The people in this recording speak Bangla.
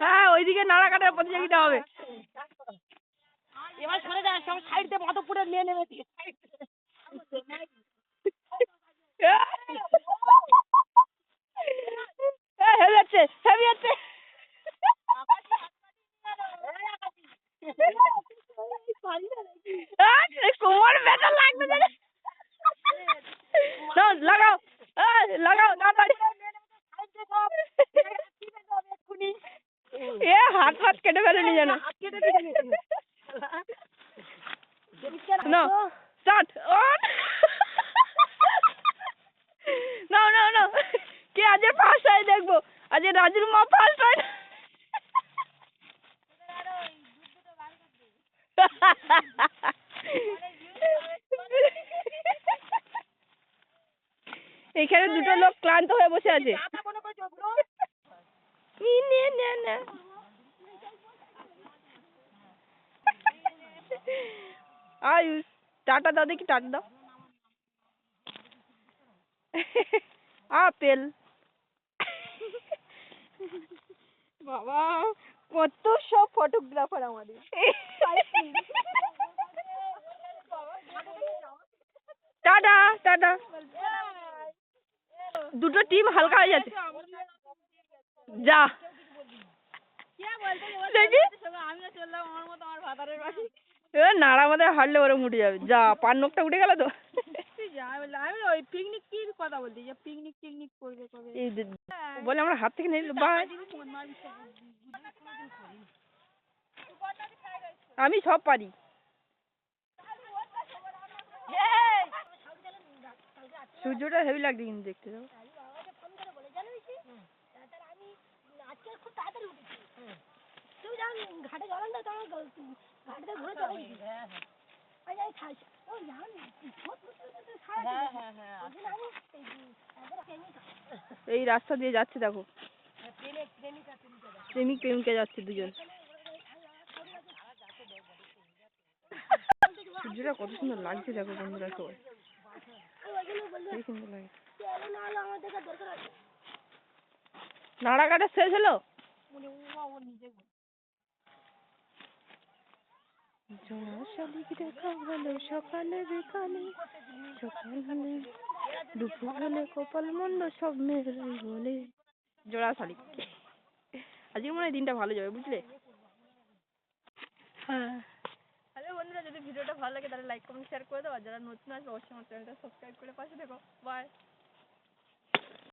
হ্যাঁ ওইদিকে নাড়া কাটার প্রতিযোগিতা হবে। এবার সরে সব সাইড দিয়ে হেভি হেভি কোমর ব্যথা লাগবে না রে। নাও, লাগাও আহ, লাগাও না পারি এ হাত হাত কেটে ফেলেনি যেন। না। Start on. নাও নাও নাও কে আজকে ফার্স্ট হয় দেখব। আজকে রাজুর মা ফার্স্ট হয়। এখানে দুটো লোক ক্লান্ত হয়ে বসে আছে। নে নে নে। আয়ুষ টাটা দাও দেখি টাটা দাও। আপেল বাবা কত সব ফটোগ্রাফার আমাদের। Tata tata. দুটো টিম হালকা হয়ে যাচ্ছে। যা। দেখি। এ নাড়া মাথা হারলে ওরম উঠে যাবে। যা পার নখটা উঠে গেল তো। আমি ওই পিকনিক কি কথা বলছি? যে পিকনিক টিকনিক করবে কবে? এই বলে আমরা হাত থেকে নিয়ে বাই আমি সব পারি। সূর্যটা হেভি লাগছে কিন্তু দেখতে। যাও ঘাটে জল আনতে তোমার ঘাটে ঘুরে চলে গেছি হ্যাঁ। হ্যাঁ হ্যাঁ এই রাস্তা দিয়ে যাচ্ছে দেখো। প্রেমিক প্রেমিকা যাচ্ছে দুজন। সূর্যটা কত সুন্দর লাগছে দেখো বন্ধুরা সবাই খুবই সুন্দর লাগে। নাড়া কাটা শেষ হলো? জোড়া শালিক দেখা হলো সকালে বিকালে সকাল হলে দুপুর হলে কপাল মন্দ সব মেয়েরাই বলে। জোড়া শালিক আজকে মনে হয় দিনটা ভালো যাবে বুঝলে? হ্যাঁ। হ্যালো বন্ধুরা যদি ভিডিওটা ভালো লাগে তাহলে লাইক কমেন্ট শেয়ার করে দাও। আর যারা নতুন আসবে অবশ্যই আমার চ্যানেলটা সাবস্ক্রাইব করে পাশে দেখো বাই